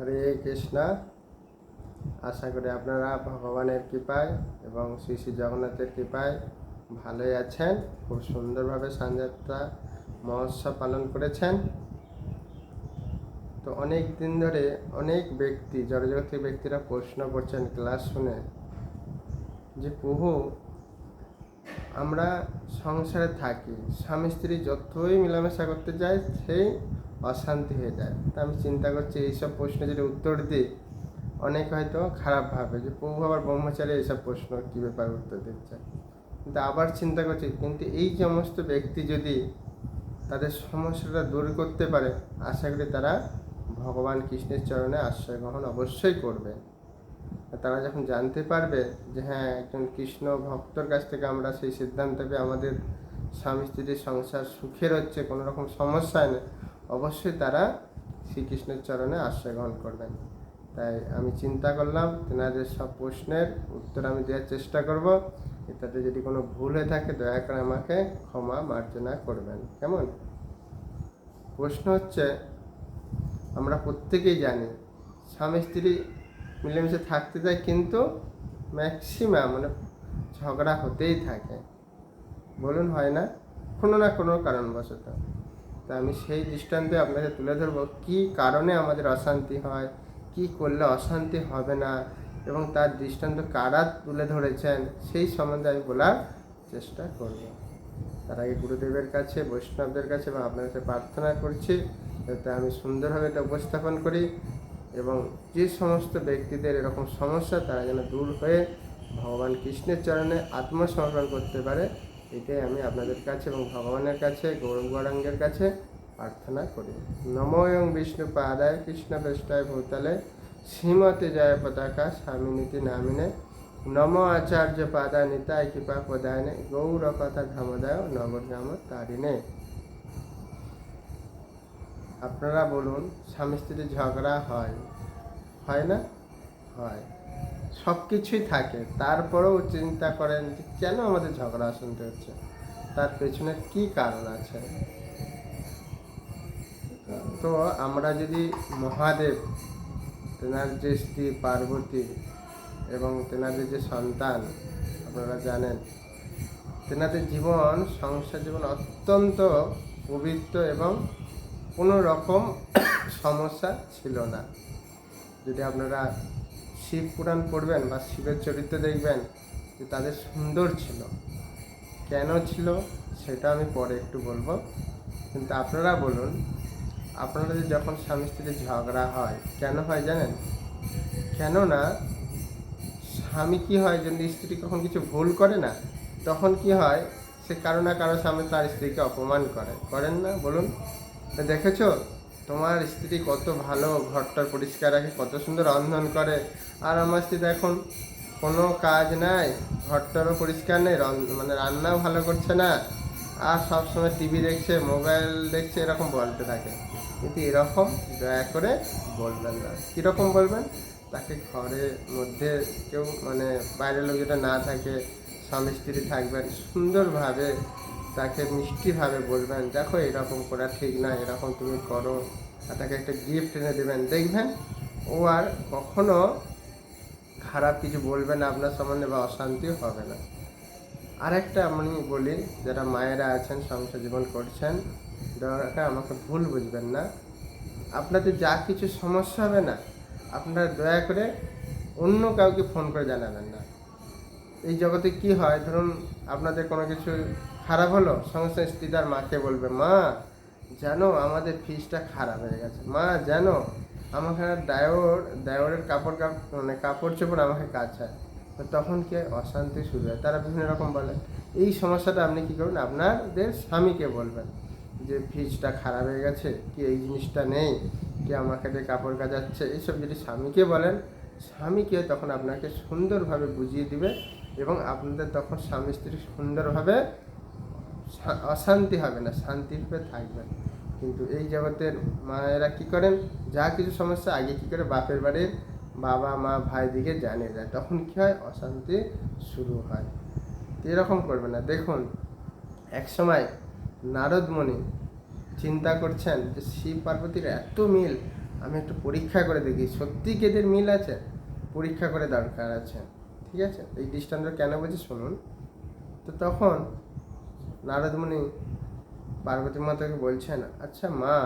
হরে কৃষ্ণা। আশা করি আপনারা ভগবানের কৃপায় এবং শ্রী শ্রী জগন্নাথের কৃপায় ভালোই আছেন, খুব সুন্দরভাবে সানযাত্রা মহোৎসব পালন করেছেন। তো অনেক দিন ধরে অনেক ব্যক্তি জড়জগতিক ব্যক্তিরা প্রশ্ন করছেন ক্লাস শুনে যে, প্রভু, আমরা সংসারে থাকি স্বামী স্ত্রী যতই মেলামেশা করতে যাই সেই অশান্তি হয়ে যায়। তা আমি চিন্তা করছি এইসব প্রশ্নে যদি উত্তর দিই, অনেক হয়তো খারাপ ভাবে যে প্রভু আবার ব্রহ্মচারী এইসব প্রশ্ন কী ব্যাপার উত্তর দিচ্ছে। কিন্তু আবার চিন্তা করছি, কিন্তু এই সমস্ত ব্যক্তি যদি তাদের সমস্যাটা দূর করতে পারে, আশা করি তারা ভগবান কৃষ্ণের চরণে আশ্রয় গ্রহণ অবশ্যই করবে। তারা যখন জানতে পারবে যে হ্যাঁ একজন কৃষ্ণ ভক্তর কাছ থেকে আমরা সেই সিদ্ধান্ত পেয়ে আমাদের স্বামী স্ত্রীর সংসার সুখের হচ্ছে, কোনো রকম সমস্যা নেই অবশ্যই তারা শ্রীকৃষ্ণের চরণে আশ্রয় গ্রহণ করবেন। তাই আমি চিন্তা করলাম, তেনাদের সব প্রশ্নের উত্তর আমি দেওয়ার চেষ্টা করব। এটাতে যদি কোনো ভুল হয়ে থাকে, দয়া করে আমাকে ক্ষমা মার্জনা করবেন। কেমন? প্রশ্ন হচ্ছে, আমরা প্রত্যেকেই জানি, স্বামী স্ত্রী মিলেমিশে থাকতে যায় কিন্তু ম্যাক্সিমাম মানে ঝগড়া হতেই থাকে। বলুন হয় না, কোনো না কোনো কারণবশত। তা আমি সেই দৃষ্টান্তে আপনাদের তুলে ধরবো কী কারণে আমাদের অশান্তি হয়, কি করলে অশান্তি হবে না এবং তার দৃষ্টান্ত কারা তুলে ধরেছেন সেই সম্বন্ধে আমি বলার চেষ্টা করব। তার আগে গুরুদেবের কাছে, বৈষ্ণবদের কাছে এবং আপনার কাছে প্রার্থনা করছি যাতে আমি সুন্দরভাবে এটা উপস্থাপন করি এবং যে সমস্ত ব্যক্তিদের এরকম সমস্যা তারা যেন দূর হয়ে ভগবান কৃষ্ণের চরণে আত্মসমর্পণ করতে পারে এটাই আমি আপনাদের কাছে এবং ভগবানের কাছে গৌরঙ্গের কাছে প্রার্থনা করি। নময়ং বিষ্ণু পাদায় কৃষ্ণ পৃষ্ঠায় ভূতলে, শ্রীমতে জয় পতাকা স্বামিনীতি নামিনে। নম আচার্য পাদা নিতায় কৃপা পদায়নে গৌর কথা ধামদায় নবগ্রাম তারিণে। আপনারা বলুন, স্বামী স্ত্রীর ঝগড়া হয় হয় না? হয়। সব কিছুই থাকে। তারপরেও চিন্তা করেন যে কেন আমাদের ঝগড়া শুনতে হচ্ছে? তার পেছনে কি কারণ আছে? তো আমরা যদি মহাদেব, তেনার যে স্ত্রী পার্বতী এবং তেনাদের যে সন্তান, আপনারা জানেন, তেনাদের জীবন, সংসার জীবন অত্যন্ত পবিত্র এবং কোনো রকম সমস্যা ছিল না। যদি আপনারা শিব পুরাণ পড়বেন বা শিবের চরিত্র দেখবেন যে তাদের সুন্দর ছিল। কেন ছিল সেটা আমি পরে একটু বলব। কিন্তু আপনারা বলুন আপনাদের যখন স্বামী স্ত্রীর ঝগড়া হয়, কেন হয় জানেন? কেননা স্বামী কি হয় যদি স্ত্রী কখন কিছু ভুল করে না, তখন কি হয় সে কারও না কারও সামনে তার স্ত্রীকে অপমান করে। করেন না, বলুন। দেখেছ? তোমার স্ত্রী কত ভালো ঘরটার পরিষ্কার রাখে, কত সুন্দর রন্ধন করে। আর আমার স্ত্রী দেখুন কোনো কাজ নাই, ঘরটারও পরিষ্কার নেই মানে রান্নাও ভালো করছে না। আর সবসময় টিভি দেখছে, মোবাইল দেখছে, এরকম বলতে থাকে। কিন্তু এরকম দয়া করে বলবেন না। কীরকম বলবেন? তাকে ঘরের মধ্যে কেউ মানে বাইরের লোক যেটা না থাকে, স্বামী স্ত্রী থাকবেন, সুন্দরভাবে তাকে মিষ্টিভাবে বলবেন, দেখো এরকম করা ঠিক না, এরকম তুমি করো। তাকে একটা গিফট এনে দেবেন। দেখবেন ও আর কখনো খারাপ কিছু বলবে না, আপনার সম্বন্ধে বা অশান্তিও হবে না। আরেকটা আমি বলি, যারা মায়েরা আছেন, সংসার জীবন করছেন দয়া আমাকে ভুল বুঝবেন না। আপনাদের যা কিছু সমস্যা হবে না, আপনারা দয়া করে অন্য কাউকে ফোন করে জানাবেন না। এই জগতে কি হয়? ধরুন আপনাদের কোনো কিছু খারাপ হলো সঙ্গে সঙ্গে স্ত্রী তার মাকে বলবে, মা জানো আমাদের ফ্রিজটা খারাপ হয়ে গেছে। মা জানো আমাকে ডায়োর, ডায়োরের কাপড় কাপ- মানে কাপড় চোপড় আমাকে কাছায় তো তখন কি? অশান্তি শুরু হয়। তারা বিভিন্ন রকম বলে। এই সমস্যাটা আপনি কী করবেন? আপনাদের স্বামীকে বলবেন যে ফ্রিজটা খারাপ হয়ে গেছে, কি এই জিনিসটা নেই? কি আমাকে যে কাপড় কাচাচ্ছে? এইসব যদি স্বামীকে বলেন, স্বামীকে তখন আপনাকে সুন্দরভাবে বুঝিয়ে দিবে এবং আপনাদের তখন স্বামী স্ত্রী সুন্দরভাবে অশান্তি হবে না শান্তিভাবে থাকবেন কিন্তু এই জগতের মায়েরা কি করেন? যা কিছু সমস্যা আগে কি করে বাপের বাড়ির বাবা, মা, ভাই দিকে জানিয়ে যায় তখন কি হয়? অশান্তি শুরু হয়। এরকম করবে না। দেখুন, এক সময় নারদমণি চিন্তা করছেন যে শিব পার্বতীর এত মিল, আমি একটু পরীক্ষা করে দেখি, সত্যি কি এদের মিল আছে? পরীক্ষা করে দরকার আছে। ঠিক আছে? এই দৃষ্টান্ত কেন বলছি শুনুন। তো তখন নারদমণি পার্বতী মাতাকে বলছেন আচ্ছা মা,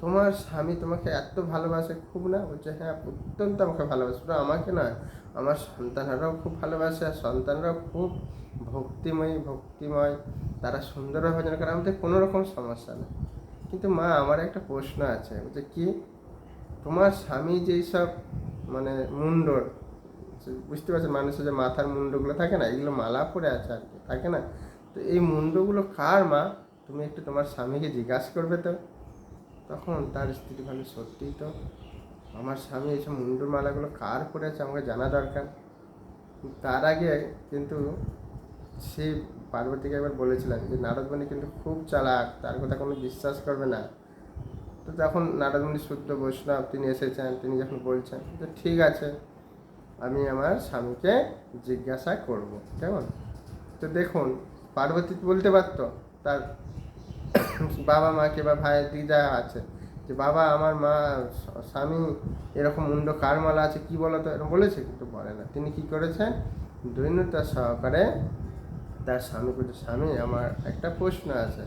তোমার স্বামী তোমাকে এত ভালোবাসে খুব না? বলছে হ্যাঁ অত্যন্ত আমাকে ভালোবাসে। শুধু আমাকে নয়, আমার সন্তানরাও খুব ভালোবাসে, আর সন্তানরাও খুব ভক্তিময়ী, ভক্তিময়। তারা সুন্দরভাবে ভজন করে আমাদের কোনো রকম সমস্যা নেই। কিন্তু মা, আমার একটা প্রশ্ন আছে। বলছে, কি তোমার স্বামী যেই সব মানে মুন্ডর, বুঝতে পারছেন, মানুষের যে মাথার মুন্ডগুলো থাকে না, এগুলো মালা পরে আছে আর কি, থাকে না? তো এই মুন্ডগুলো কার মা? তুমি একটু তোমার স্বামীকে জিজ্ঞাসা করবে তো। তখন তার স্ত্রী ভালো সত্যিই তো। আমার স্বামী এইসব মুন্ডুর মালাগুলো কার পরে আছে আমাকে জানা দরকার। তার আগে কিন্তু সে পার্বতীকে একবার বলেছিলেন যে নারদমণি কিন্তু খুব চালাক, তার কথা কোনো বিশ্বাস করবে না। তো তখন নারদমণি শুদ্ধ বৈষ্ণব, তিনি এসেছেন, তিনি যখন বলছেন, যে ঠিক আছে, আমি আমার স্বামীকে জিজ্ঞাসা করব। কেমন? তো দেখুন পার্বতী বলতে পারতো? তার বাবা মাকে বা ভাইয়ের দিদা আছে। যে বাবা, আমার মা, স্বামী, এরকম মুন্ড কার মালা আছে, কি বলো তো এরকম বলেছে, কিন্তু বলে না। তিনি কি করেছেন? দৈন্যতা সহকারে তার স্বামী বলছে, স্বামী, আমার একটা প্রশ্ন আছে।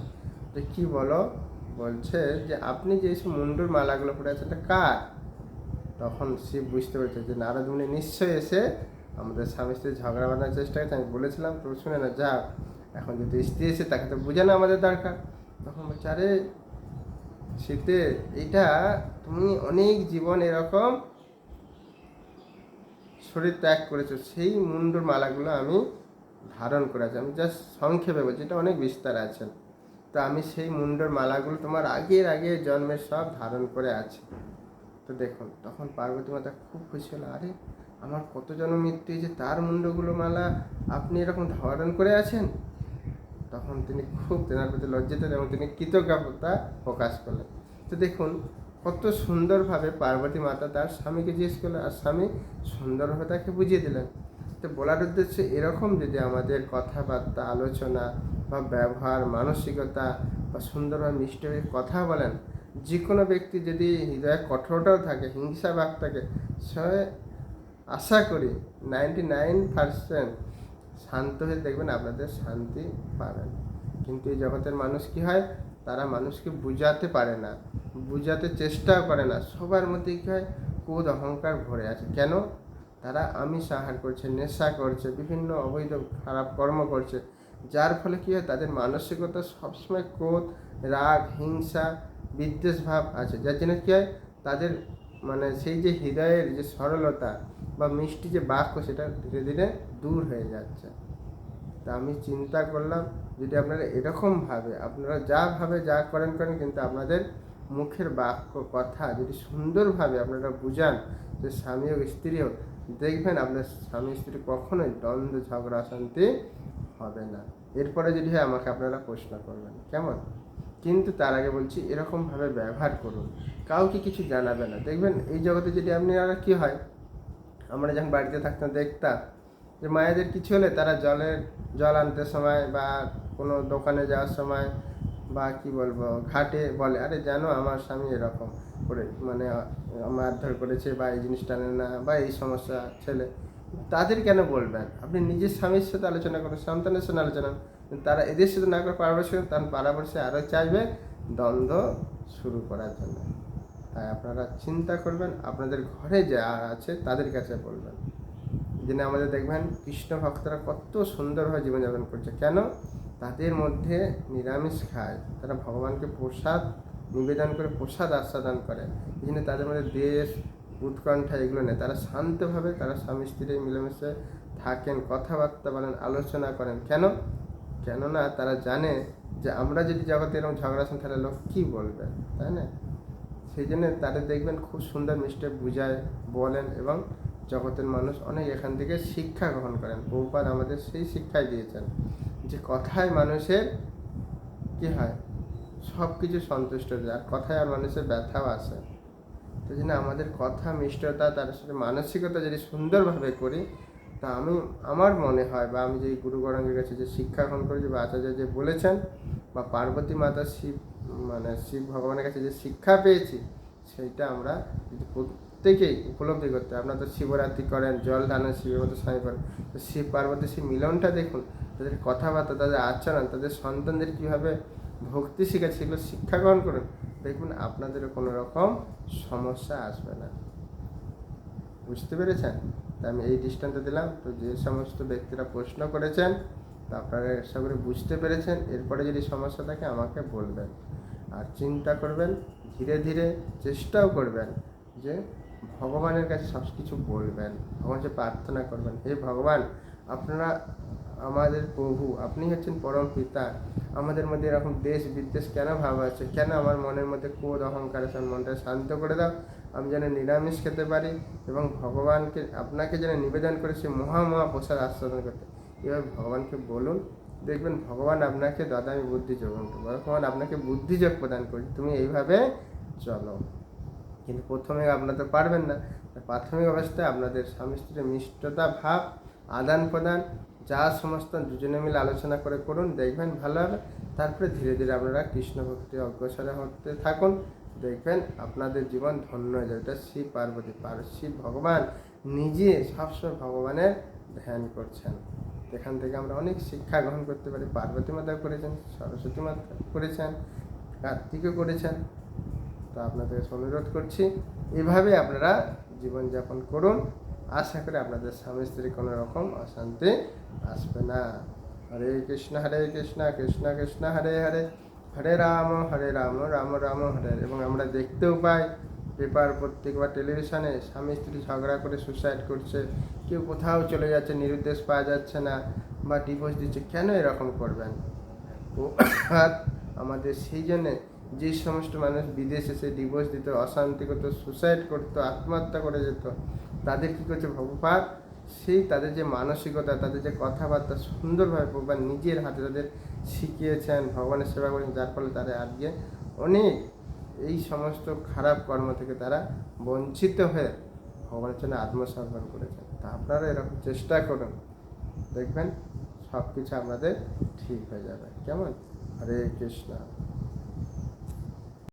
যে কি বলো? বলছে যে, আপনি যে এইসব মুন্ডুর মালাগুলো পরে আছে এটা কার? তখন শিব বুঝতে পেরেছে যে, নারদমুনি নিশ্চয়ই এসে আমাদের স্বামী স্ত্রী ঝগড়া বাঁধার চেষ্টা করছে। আমি বলেছিলাম তো শুনে না যা এখন যদি স্ত্রী এসে তাকে তো বোঝানো আমাদের দরকার। তখন বলছে, আরে শীতে এটা তুমি অনেক জীবন এরকম শরীর ত্যাগ করেছ। সেই মুন্ডুর মালাগুলো আমি ধারণ করে আছি আমি জাস্ট সংক্ষেপে বলছি, এটা অনেক বিস্তার আছে। তো আমি সেই মুন্ডর মালাগুলো তোমার আগের আগে জন্মের সব ধারণ করে আছি। তো দেখুন, তখন পার্বতী মাতা খুব খুশি হলো, আরে, আমার কত জন্ম মৃত্যু হয়েছে, তার মুন্ডগুলো মালা আপনি এরকম ধারণ করে আছেন? তখন তিনি খুব তেনার প্রতি লজ্জিত এবং তিনি কৃতজ্ঞতা প্রকাশ করলেন। তো দেখুন, কত সুন্দরভাবে পার্বতী মাতা তার স্বামীকে জিজ্ঞেস করলেন, আর স্বামী, সুন্দরভাবে তাকে বুঝিয়ে দিলেন? তো বলার উদ্দেশ্য এরকম যদি আমাদের কথাবার্তা, আলোচনা বা ব্যবহার, মানসিকতা বা সুন্দরভাবে মিষ্টিভাবে কথা বলেন যে কোনো ব্যক্তি যদি হৃদয়ে কঠোরটাও থাকে হিংসা ভাব থাকে, সে আশা করি নাইনটি নাইন পার্সেন্ট শান্ত হয়ে দেখবেন আপনাদের শান্তি পাবেন। কিন্তু এই জগতের মানুষ কি হয়? তারা মানুষকে বুঝাতে পারে না, বুঝাতে চেষ্টাও করে না। সবার মধ্যে কী হয়? ক্রোধ, অহংকার ভরে আছে। কেন? তারা আমিষ আহার করছে, নেশা করছে, বিভিন্ন অবৈধ খারাপ কর্ম করছে। যার ফলে কী হয়? তাদের মানসিকতা সবসময় ক্রোধ, রাগ, হিংসা বিদ্বেষ ভাব আছে। যার জন্য কী হয়? তাদের মানে সেই যে হৃদয়ের যে সরলতা বা মিষ্টি যে বাক্য, সেটা ধীরে ধীরে দূর হয়ে যাচ্ছে। তা আমি চিন্তা করলাম, যদি আপনারা এরকমভাবে আপনারা যা ভাবে যা করেন করেন, কিন্তু আপনাদের মুখের বাক্য, কথা যদি সুন্দরভাবে আপনারা বুঝান যে স্বামী হোক, স্ত্রী হোক, দেখবেন আপনার স্বামী, স্ত্রী কখনোই দ্বন্দ্ব, ঝগড়া, অশান্তি হবে না। এরপরে যদি হয়, আমাকে আপনারা প্রশ্ন করবেন, কেমন? কিন্তু তার আগে বলছি, এরকমভাবে ব্যবহার করুন। কাউকে কিছু জানাবে না। দেখবেন এই জগতে যদি আপনি আর কি হয়, আমরা যখন বাড়িতে থাকতাম, দেখতাম যে মায়েদের কিছু হলে তারা জলের জল আনতে সময় বা কোনো দোকানে যাওয়ার সময় বা কি বলব, ঘাটে বলে, আরে জানো, আমার স্বামী এরকম করে মানে মারধর করেছে বা এই জিনিসটা আনে না বা এই সমস্যা ছেলে। তাদের কেন বলবেন? আপনি নিজের স্বামীর সাথে আলোচনা করুন, সন্তানের সাথে আলোচনা। তারা এদের সাথে না করে পারামর্শ তখন পারামর্শে আরও চাইবে দ্বন্দ্ব শুরু করার জন্য। তাই আপনারা চিন্তা করবেন, আপনাদের ঘরে যা আছে তাদের কাছে বলবেন। যিনি আমাদের দেখবেন, কৃষ্ণ ভক্তরা কত সুন্দরভাবে জীবনযাপন করছে। কেন? তাদের মধ্যে নিরামিষ খায়। তারা ভগবানকে প্রসাদ, নিবেদন করে প্রসাদ আস্বাদন করে। এই জন্য তাদের মধ্যে দেশ, উৎকণ্ঠা এগুলো নেই তারা শান্তভাবে তারা স্বামী স্ত্রী মিলেমিশে থাকেন, কথাবার্তা বলেন, আলোচনা করেন। কেন? কেননা তারা জানে যে আমরা যদি জগতে এরকম ঝগড়া তাহলে লোক কী বলবে? তাই না? সেই জন্য তাদের দেখবেন খুব সুন্দর মিষ্টি বুঝায় বলেন এবং জগতের মানুষ অনেক এখান থেকে শিক্ষা গ্রহণ করেন। বহুপাত আমাদের সেই শিক্ষাই দিয়েছেন যে কথায় মানুষের কি হয়? সব কিছু সন্তুষ্ট যায়। কথায় আর মানুষের ব্যথাও আসে। তো জন্য আমাদের কথা, মিষ্টতা, তার সাথে মানসিকতা যদি সুন্দরভাবে করি, তা আমি, আমার মনে হয় বা আমি যে গুরু গরঙ্গের কাছে যে শিক্ষা গ্রহণ করেছি বা আচার্য যে বলেছেন বা পার্বতী মাতা শিব মানে শিব ভগবানের কাছে যে শিক্ষা পেয়েছি, সেইটা আমরা যদি প্রত্যেকেই উপলব্ধি করতে। আপনারা তো শিবরাত্রি করেন, জল ঢালেন শিবের মতো স্বামী করেন তো শিব পার্বতী সেই মিলনটা দেখুন, তাদের কথাবার্তা, তাদের আচরণ, তাদের সন্তানদের কীভাবে ভক্তি শিখাচ্ছে, সেগুলো শিক্ষা গ্রহণ করুন। দেখুন, আপনাদেরও কোনো রকম সমস্যা আসবে না। বুঝতে পেরেছেন? তা আমি এই দৃষ্টান্ত দিলাম। তো যে সমস্ত ব্যক্তিরা প্রশ্ন করেছেন, তা আপনারা আশা করে বুঝতে পেরেছেন। এরপরে যদি সমস্যা থাকে, আমাকে বলবেন। চিন্তা করবেন, ধীরে ধীরে চেষ্টাও করবেন যে ভগবানের কাছে সব কিছু বলবেন ভগবানকে প্রার্থনা করবেন, হে ভগবান, আপনারা আমাদের প্রভু, আপনি হচ্ছেন পরম পিতা, আমাদের মধ্যে এরকম দেশ বিদ্বেষ কেন ভাব আছে? কেন আমার মনের মধ্যে ক্রোধ, অহংকার আছে মনটা শান্ত করে দাও? আমি যেন নিরামিষ খেতে পারি এবং ভগবানকে, আপনাকে যেন নিবেদন করে সে মহা প্রসাদ আস্বাদন করতে। এভাবে ভগবানকে বলুন দেখবেন ভগবান আপনাকে দাদা, আমি বুদ্ধি যোগান ভগবান আপনাকে বুদ্ধিযোগ প্রদান করি তুমি এইভাবে চলো। কিন্তু প্রথমে আপনারা তো পারবেন না। প্রাথমিক অবস্থায় আপনাদের স্বামী স্ত্রীর মিষ্টতা, ভাব, আদান প্রদান, যা সমস্ত দুজনে মিলে আলোচনা করে করুন, দেখবেন ভালো হবে। তারপরে ধীরে ধীরে আপনারা কৃষ্ণ ভক্তি, অগ্রসর হতে থাকুন। দেখবেন আপনাদের জীবন ধন্য হয়ে যাবে। এটা শিব পার্বতী পার শিব ভগবান নিজে সবসময় ভগবানের ধ্যান করছেন। এখান থেকে আমরা অনেক শিক্ষা গ্রহণ করতে পারি, পার্বতী মাতা করেছেন, সরস্বতী মাতা করেছেন, কার্তিকও করেছেন। তো আপনাদের অনুরোধ করছি, এভাবে আপনারা জীবনযাপন করুন। আশা করি আপনাদের স্বামী স্ত্রী কোনো রকম অশান্তি আসবে না। হরে কৃষ্ণ হরে কৃষ্ণ কৃষ্ণ কৃষ্ণ, হরে হরে। হরে রাম হরে রাম রাম রাম, হরে। এবং আমরা দেখতেও পাই পেপার পত্রিকা বা টেলিভিশনে স্বামী স্ত্রী ঝগড়া করে সুসাইড করছে, কেউ কোথাও চলে যাচ্ছে, নিরুদ্দেশ পাওয়া যাচ্ছে না বা ডিভোর্স দিচ্ছে, কেন এরকম করবেন? ও আমাদের সেই জন্যে যে সমস্ত মানুষ বিদেশে সে ডিভোর্স দিত, অশান্তি করতো সুসাইড করতো, আত্মহত্যা করে যেত, তাদের কী করছে ভগবান? সেই তাদের যে মানসিকতা, তাদের যে কথাবার্তা সুন্দরভাবে ভগবান নিজের হাতে তাদের শিখিয়েছেন, ভগবানের সেবা করেছেন, যার ফলে তারা আজকে অনেক এই সমস্ত খারাপ কর্ম থেকে তারা বঞ্চিত হয়ে ভগবানের জন্য আত্মসমর্পণ করেছেন। তা আপনারা এরকম চেষ্টা করুন। দেখবেন সব কিছু আমাদের ঠিক হয়ে যাবে। কেমন? হরে কৃষ্ণ।